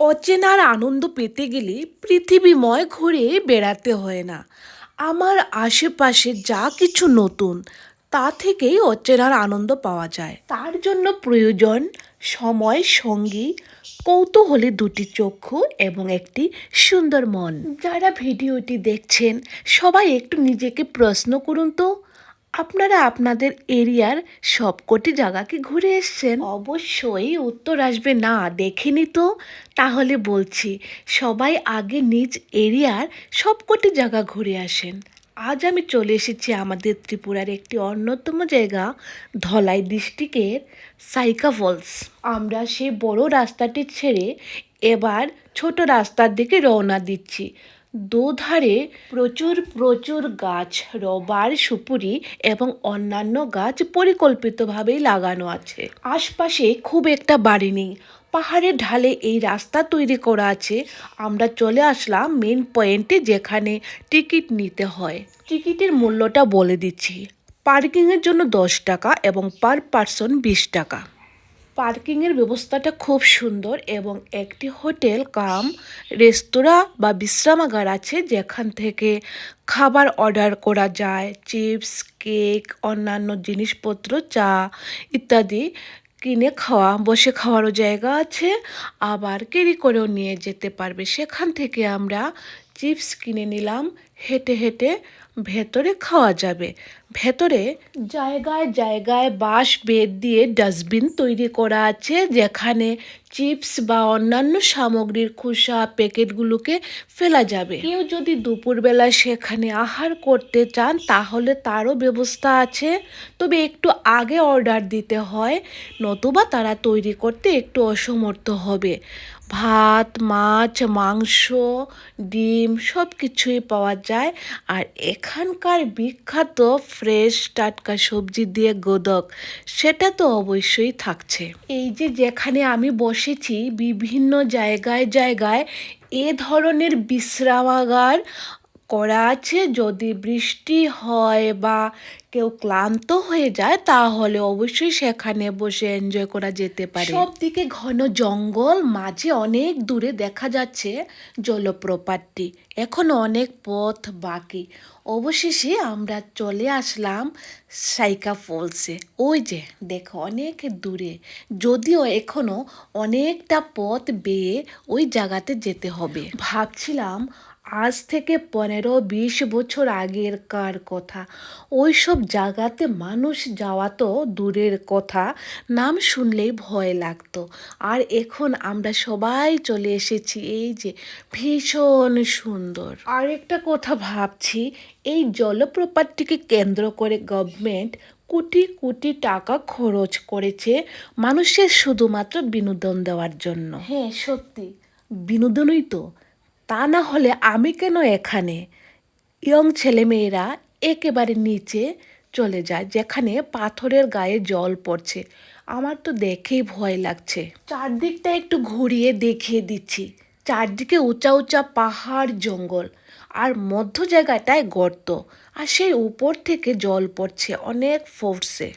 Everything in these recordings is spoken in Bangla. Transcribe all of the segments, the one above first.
অচেনার আনন্দ পেতে গেলে পৃথিবীময় ঘুরে বেড়াতে হয় না। আমার আশেপাশে যা কিছু নতুন, তা থেকেই অচেনার আনন্দ পাওয়া যায়। তার জন্য প্রয়োজন সময়, সঙ্গী, কৌতূহলী দুটি চক্ষু এবং একটি সুন্দর মন। যারা ভিডিওটি দেখছেন, সবাই একটু নিজেকে প্রশ্ন করুন তো। আপনারা আপনাদের এরিয়ার সবকটি জায়গা কি ঘুরে এসছেন? অবশ্যই, উত্তর আসবে না দেখেনি তো। তাহলে বলছি, সবাই আগে নিজ এরিয়ার সবকটি জায়গা ঘুরে আসেন। আজ আমি চলে এসেছি আমাদের ত্রিপুরার একটি অন্যতম জায়গা, ধলাই ডিস্ট্রিক্টের সাইকা ফলস। আমরা সেই বড় রাস্তাটি ছেড়ে এবার ছোট রাস্তার দিকে রওনা দিচ্ছি। দুধারে প্রচুর প্রচুর গাছ, রবার, সুপুরি এবং অন্যান্য গাছ পরিকল্পিতভাবেই লাগানো আছে। আশপাশে খুব একটা বাড়ি নেই। পাহাড়ের ঢালে এই রাস্তা তৈরি করা আছে। আমরা চলে আসলাম মেন পয়েন্টে যেখানে টিকিট নিতে হয়। টিকিটের মূল্যটা বলে দিচ্ছি। পার্কিংয়ের জন্য দশ টাকা এবং পার পার্সন বিশ টাকা। পার্কিংয়ের ব্যবস্থাটা খুব সুন্দর এবং একটি হোটেল, কাম, রেস্তোরাঁ বা বিশ্রামাগার আছে যেখান থেকে খাবার অর্ডার করা যায়। চিপস, কেক, অন্যান্য জিনিসপত্র, চা ইত্যাদি কিনে খাওয়া, বসে খাওয়ারও জায়গা আছে। আবার কেরি করেও নিয়ে যেতে পারবে। সেখান থেকে আমরা চিপস কিনে নিলাম। হেঁটে হেঁটে ভেতরে খাওয়া যাবে। ভেতরে জায়গায় জায়গায় বাঁশ, বেত দিয়ে ডাস্টবিন তৈরি করা আছে, যেখানে চিপস বা অন্যান্য সামগ্রীর খোসা, প্যাকেটগুলোকে ফেলা যাবে। কেউ যদি দুপুরবেলা সেখানে আহার করতে চান, তাহলে তারও ব্যবস্থা আছে। তবে একটু আগে অর্ডার দিতে হয়, নতুবা তারা তৈরি করতে একটু অসমর্থ হবে। ভাত, মাছ, মাংস, ডিম সব কিছুই পাওয়া যায়। আর এখানকার বিখ্যাত ফ্রেশ টাটকা সবজি দিয়ে গোদক, সেটা তো অবশ্যই থাকছে। এই যে যেখানে আমি বসেছি, বিভিন্ন জায়গায় জায়গায় এ ধরনের বিশ্রামাগার করা আছে যদি বৃষ্টি হয় বা কেউ ক্লান্ত হয়ে যায়, তাহলে অবশ্যই সেখানে বসে এনজয় করা যেতে পারে। সব দিকে ঘন জঙ্গল, মাঝে অনেক দূরে দেখা যাচ্ছে জলপ্রপাতটি। এখনও অনেক পথ বাকি। অবশেষে আমরা চলে আসলাম সাইকা ফলসে। ওই যে, দেখো, অনেক দূরে। যদিও এখনও অনেকটা পথ বেয়ে ওই জায়গাতে যেতে হবে। ভাবছিলাম আজ থেকে পনেরো বিশ বছর আগের কার কথা? ওই সব জায়গাতে মানুষ যাওয়া তো দূরের কথা নাম শুনলেই ভয় লাগতো। আর এখন আমরা সবাই চলে এসেছি এই যে ভীষণ সুন্দর। আরেকটা কথা ভাবছি এই জলপ্রপাতটিকে কেন্দ্র করে গভর্নমেন্ট কোটি কোটি টাকা খরচ করেছে মানুষের শুধুমাত্র বিনোদন দেওয়ার জন্য। হ্যাঁ সত্যি। বিনোদনই তো। তা না হলে আমি কেন এখানে? ইয়ং ছেলেমেয়েরা একেবারে নিচে চলে যায়, যেখানে পাথরের গায়ে জল পড়ছে। আমার তো দেখেই ভয় লাগছে। চারদিকটা একটু ঘুরিয়ে দেখিয়ে দিচ্ছি। চারদিকে উঁচা উঁচা পাহাড়, জঙ্গল আর মধ্য জায়গাটায় গর্ত আর সেই উপর থেকে জল পড়ছে অনেক ফোর্সে।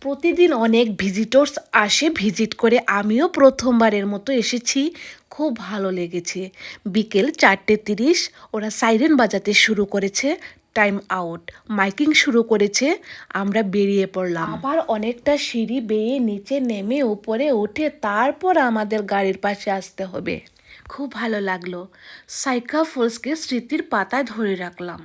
প্রতিদিন অনেক ভিজিটর্স আসে ভিজিট করে। আমিও প্রথমবারের মতো এসেছি। খুব ভালো লেগেছে। বিকেল চারটে তিরিশ, ওরা সাইরেন বাজাতে শুরু করেছে। টাইম আউট মাইকিং শুরু করেছে। আমরা বেরিয়ে পড়লাম। আবার অনেকটা সিঁড়ি বেয়ে নিচে নেমে উপরে উঠে তারপর আমাদের গাড়ির পাশে আসতে হবে। খুব ভালো লাগল। সাইকা ফলসকে স্মৃতির পাতায় ধরে রাখলাম।